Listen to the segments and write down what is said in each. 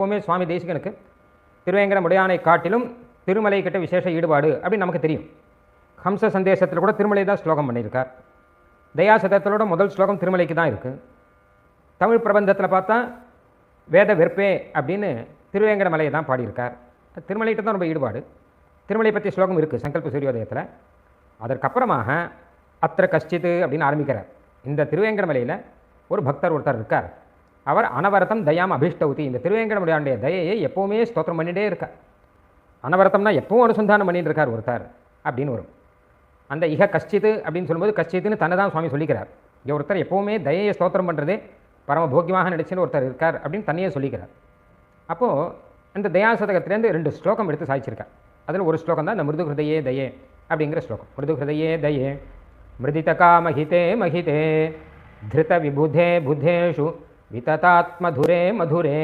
எப்போவுமே சுவாமி தேசிகனுக்கு திருவேங்கட முடையானை காட்டிலும் திருமலை கிட்ட விசேஷ ஈடுபாடு அப்படின்னு நமக்கு தெரியும். ஹம்ச சந்தேசத்தில் கூட திருமலை தான் ஸ்லோகம் பண்ணியிருக்கார். தயாசதத்திலோட முதல் ஸ்லோகம் திருமலைக்கு தான் இருக்குது தமிழ் பிரபந்தத்தில் பார்த்தா வேத வெற்பே அப்படின்னு திருவேங்கட மலையை தான் பாடியிருக்கார். திருமலைகிட்ட தான் ரொம்ப ஈடுபாடு. திருமலை பற்றி ஸ்லோகம் இருக்குது சங்கல்ப சூரியோதயத்தில். அதற்கப்புறமாக அத்திர கஷ்டித்து அப்படின்னு ஆரம்பிக்கிறார். இந்த திருவேங்கட மலையில் ஒரு பக்தர் ஒருத்தர் இருக்கார். அவர் அனவரத்தம் தயாம் அபிஷ்டவுதி இந்த திருவேங்கடமுடியானுடைய தயையை எப்போவுமே ஸ்தோத்திரம் பண்ணிகிட்டே இருக்கார். அனவரத்தம்னா எப்பவும் அனுசந்தானம் பண்ணிட்டு இருக்கார் ஒருத்தர் அப்படின்னு வரும். அந்த இக கஷ்டித்து அப்படின்னு சொல்லும்போது கஷ்டித்துன்னு தன்னை தான் சுவாமி சொல்லிக்கிறார். இங்கே ஒருத்தர் எப்போவுமே தயையை ஸ்தோத்திரம் பண்ணுறதே பரம போக்கியமாக நடிச்சுன்னு ஒருத்தர் இருக்கார் அப்படின்னு தன்னையே சொல்லிக்கிறார். அப்போது இந்த தயாசதகத்திலேருந்து ரெண்டு ஸ்லோகம் எடுத்து சாதிச்சிருக்கார் அதில் ஒரு ஸ்லோகம் தான் இந்த மிருது ஹிருதயே தயே அப்படிங்கிற ஸ்லோகம். மிருது ஹிருதயே தயே மிருதிதகா மகிதே மகிதே திருத விபுதே புத்தேஷு விததாத்மதுரே மதுரே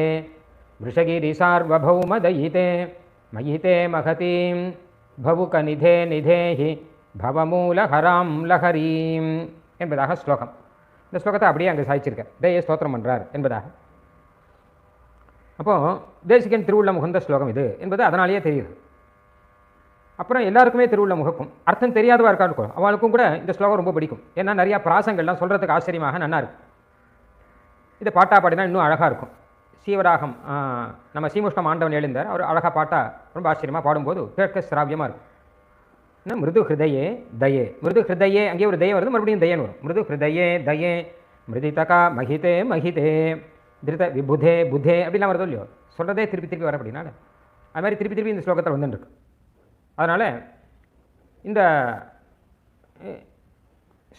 वृषगिरि सार्वभौमदयिते मयिते महतीं भवुकनिधे निधेहि பவமூலஹராம் லஹரீம் என்பதாக ஸ்லோகம் இந்த ஸ்லோகத்தை அப்படியே அங்கே சாய்ச்சிருக்கேன் தேய ஸ்தோத்திரம் பண்ணுறார் என்பதாக அப்போது தேசிகன் திருவுள்ள முகந்த ஸ்லோகம் இது என்பது அதனாலேயே தெரியுது அப்புறம் எல்லாருக்குமே திருவுள்ள முகக்கும் அர்த்தம் தெரியாதவா இருக்கா இருக்கும் அவளுக்கும் கூட இந்த ஸ்லோகம் ரொம்ப பிடிக்கும் ஏன்னா நிறையா பிராசங்கள்லாம் சொல்கிறதுக்கு ஆச்சரியமாக நன்னா இருக்கும் இதை பாட்டாக பாடினா இன்னும் அழகாக இருக்கும். சீவராகம் நம்ம சீமுஷ்ணம் ஆண்டவன் எழுந்தார். அவர் அழகாக பாட்டாக ரொம்ப ஆச்சரியமாக பாடும்போது கேட்க சிராவியமாக இருக்கும். என்ன மிருது ஹிருதயே தயே. மிருது ஹிருதயே அங்கேயே ஒரு தயே வருது மறுபடியும் தயன் வரும். மிருது ஹிருதயே தயே. மிருதிதகா மகிதே மகிதே. திருத விபுதே புதே அப்படிலாம் வருதோ இல்லையோ? சொல்கிறதே திருப்பி திருப்பி வர அப்படின்னால அது மாதிரி திருப்பி திருப்பி இந்த ஸ்லோகத்தில் வந்துருக்கு அதனால் இந்த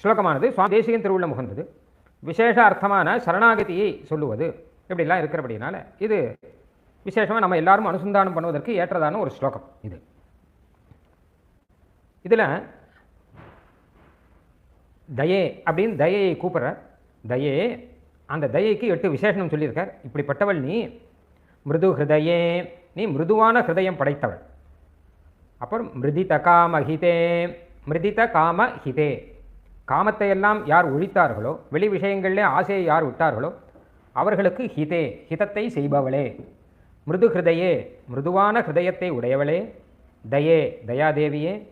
ஸ்லோகமானது சுவாமி தேசிகன் திருவுள்ள முகந்தது. விசேஷ அர்த்தமான சரணாகதியை சொல்லுவது. இப்படிலாம் இருக்கிறபடினால இது விசேஷமாக நம்ம எல்லாரும் அனுசந்தானம் பண்ணுவதற்கு ஏற்றதான ஒரு ஸ்லோகம் இது. இதில் தயே அப்படின்னு தயையை கூப்பிட்றார் தயே அந்த தயைக்கு எட்டு விசேஷனம் சொல்லியிருக்கார். இப்படிப்பட்டவள் நீ மிருது ஹிருதயே நீ மிருதுவான ஹிருதயம் படைத்தவள். அப்புறம் மிருதித காம ஹிதே மிருதித காம ஹிதே. காமத்தை எல்லாம் யார் ஒழித்தார்களோ வெளி விஷயங்களிலே ஆசையை யார் விட்டார்களோ அவர்களுக்கு ஹிதே ஹிதத்தை செய்பவளே. மிருது ஹிருதயே மிருதுவான ஹிருதயத்தை உடையவளே. தயே தயாதேவியே.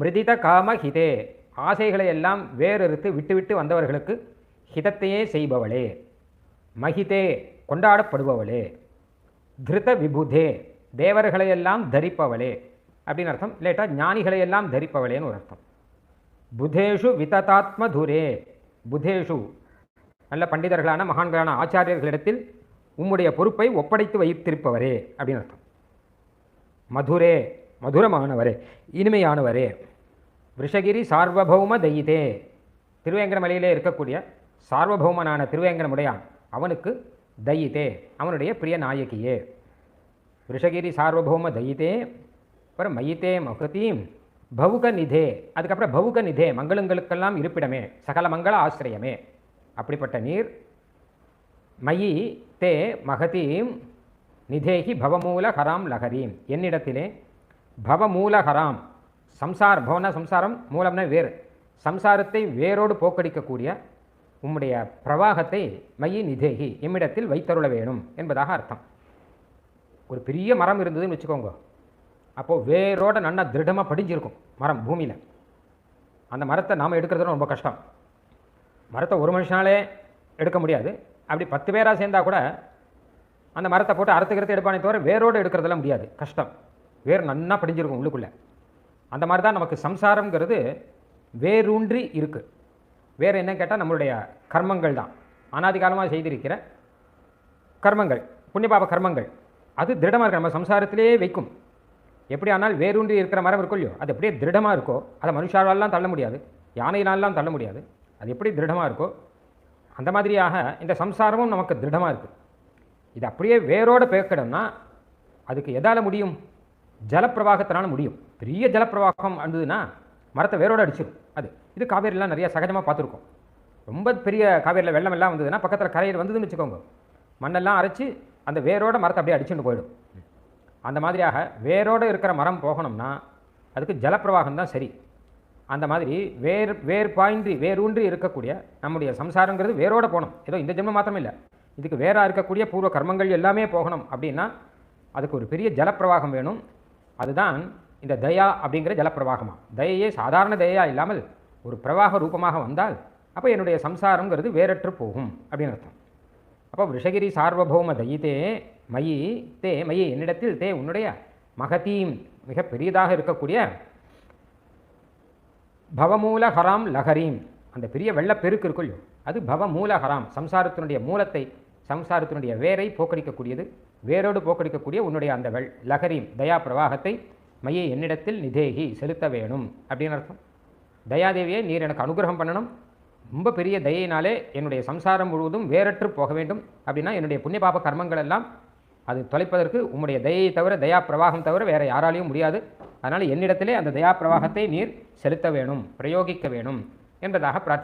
மிருதித காம ஹிதே ஆசைகளை எல்லாம் வேறறுத்து விட்டுவிட்டு வந்தவர்களுக்கு ஹிதத்தையே செய்பவளே. மகிதே கொண்டாடப்படுபவளே. திருத விபுதே தேவர்களையெல்லாம் தரிப்பவளே. அப்படின்னு அர்த்தம். லேட்டா ஞானிகளையெல்லாம் தரிப்பவளேன்னு ஒரு அர்த்தம். புதேஷு விததாத்ம துரே புதேஷு. நல்ல பண்டிதர்களான மகான்களான ஆச்சாரியர்களிடத்தில் உம்முடைய பொறுப்பை ஒப்படைத்து வைத்திருப்பவரே அப்படின்னு அர்த்தம். மதுரே மதுரமானவரே இனிமையானவரே. விஷகிரி சார்வபௌம தயிதே. திருவேங்கடமலையிலே இருக்கக்கூடிய சார்வபௌமனான திருவேங்கடமுடையான் அவனுக்கு தயிதே அவனுடைய பிரிய நாயகியே. விஷகிரி சார்வபௌம தயிதே அப்புறம் மயித்தே மகதீம். பவுக நிதே அதுக்கப்புறம் பவுக நிதே மங்களங்களுக்கெல்லாம் இருப்பிடமே சகல மங்கள ஆசிரியமே. அப்படிப்பட்ட நீர் மயி தே மகதீம் நிதேகி பவமூல ஹராம் லஹரீம். என்னிடத்திலே பவமூல ஹராம் சம்சார் பவன சம்சாரம் மூலம்னா வேறு. சம்சாரத்தை வேரோடு போக்கடிக்கக்கூடிய உம்முடைய பிரவாகத்தை மயி நிதேகி எம்மிடத்தில் வைத்தருள வேணும் என்பதாக அர்த்தம். ஒரு பெரிய மரம் இருந்ததுன்னு வச்சுக்கோங்க. அப்போது வேரோட நல்லா திருடமாக படிஞ்சிருக்கும் மரம் பூமியில். அந்த மரத்தை நாம் எடுக்கிறது ரொம்ப கஷ்டம். மரத்தை ஒரு மனுஷனாலே எடுக்க முடியாது. அப்படி பத்து பேராக சேர்ந்தா கூட அந்த மரத்தை போட்டு அறுத்துக்கிறது எடுப்பானே தவிர வேரோடு எடுக்கிறதெல்லாம் முடியாது. கஷ்டம். வேர் நன்னா படிஞ்சிருக்கும் உள்ளுக்குள்ளே. அந்த மாதிரி தான் நமக்கு சம்சாரங்கிறது வேரூன்றி இருக்குது வேறு என்ன கேட்டால் நம்மளுடைய கர்மங்கள் தான். அனாதி காலமாக செய்திருக்கிற கர்மங்கள் புண்ணியபாப கர்மங்கள். அது திருடமாக இருக்கு. நம்ம சம்சாரத்திலேயே வைக்கும். எப்படி ஆனால் வேரூன்றி இருக்கிற மரம் இருக்கும் இல்லையோ அது அப்படியே திருடமாக இருக்கோ அதை மனுஷாலெல்லாம் தள்ள முடியாது யானையினாலெலாம் தள்ள முடியாது அது எப்படி திருடமாக இருக்கோ அந்த மாதிரியாக இந்த சம்சாரமும் நமக்கு திருடமாக இருக்குது இது அப்படியே வேரோடு பேக்கணும்னா அதுக்கு எதால் முடியும்? ஜலப்பிரவாகத்தினால முடியும். பெரிய ஜலப்பிரவாகம் வந்ததுன்னா மரத்தை வேரோடு அடிச்சிடும் அது இது காவேரிலாம் நிறையா சகஜமாக பார்த்துருக்கோம். ரொம்ப பெரிய காவேரியில் வெள்ளம் எல்லாம் வந்ததுன்னா பக்கத்தில் கரையில் வந்ததுன்னு வச்சுக்கோங்க. மண்ணெல்லாம் அரைச்சி அந்த வேரோட மரத்தை அப்படியே அடிச்சுட்டு போயிடும். அந்த மாதிரியாக வேரோடு இருக்கிற மரம் போகணும்னா அதுக்கு ஜலப்பிரவாகம் தான் சரி. அந்த மாதிரி வேர் வேர் பாய்ந்து வேரூன்றி இருக்கக்கூடிய நம்முடைய சம்சாரங்கிறது வேரோடு போகணும். ஏதோ இந்த ஜென்மம் மாத்திரம் இல்லை இதுக்கு வேறாக இருக்கக்கூடிய பூர்வ கர்மங்கள் எல்லாமே போகணும் அப்படின்னா அதுக்கு ஒரு பெரிய ஜலப்பிரவாகம் வேணும். அதுதான் இந்த தயா அப்படிங்கிற ஜலப்பிரவாகமாக தயையே சாதாரண தயா இல்லாமல் ஒரு பிரவாக ரூபமாக வந்தால் அப்போ என்னுடைய சம்சாரங்கிறது வேறற்று போகும் அப்படின்னு அர்த்தம். அப்போ விஷகிரி சார்வபௌம தயிதே மயி தே மயி என்னிடத்தில் தே உன்னுடைய மகதீம் மிக பெரியதாக இருக்கக்கூடிய பவமூலஹராம் லஹரீம். அந்த பெரிய வெள்ளப்பெருக்கு இருக்குல்லையோ அது பவமூலஹராம் சம்சாரத்தினுடைய மூலத்தை சம்சாரத்தினுடைய வேரை போக்கடிக்கக்கூடியது வேரோடு போக்கடிக்கக்கூடிய உன்னுடைய அந்த வெள் லஹரீம் தயா பிரவாகத்தை மையை என்னிடத்தில் நிதேகி செலுத்த வேணும் அப்படின்னு அர்த்தம். தயாதேவியை நீர் எனக்கு அனுகிரகம் பண்ணணும். ரொம்ப பெரிய தயையினாலே என்னுடைய சம்சாரம் முழுவதும் வேறற்று போக வேண்டும் அப்படின்னா என்னுடைய புண்ணிய பாப கர்மங்கள் எல்லாம் அது தொலைப்பதற்கு உம்முடைய தயையை தவிர தயா பிரவாகம் தவிர வேற யாராலையும் முடியாது. அதனால் என்னிடத்திலே அந்த தயா பிரவாகத்தை நீர் செலுத்த வேணும் பிரயோகிக்க வேணும் என்பதாக பிரார்த்தி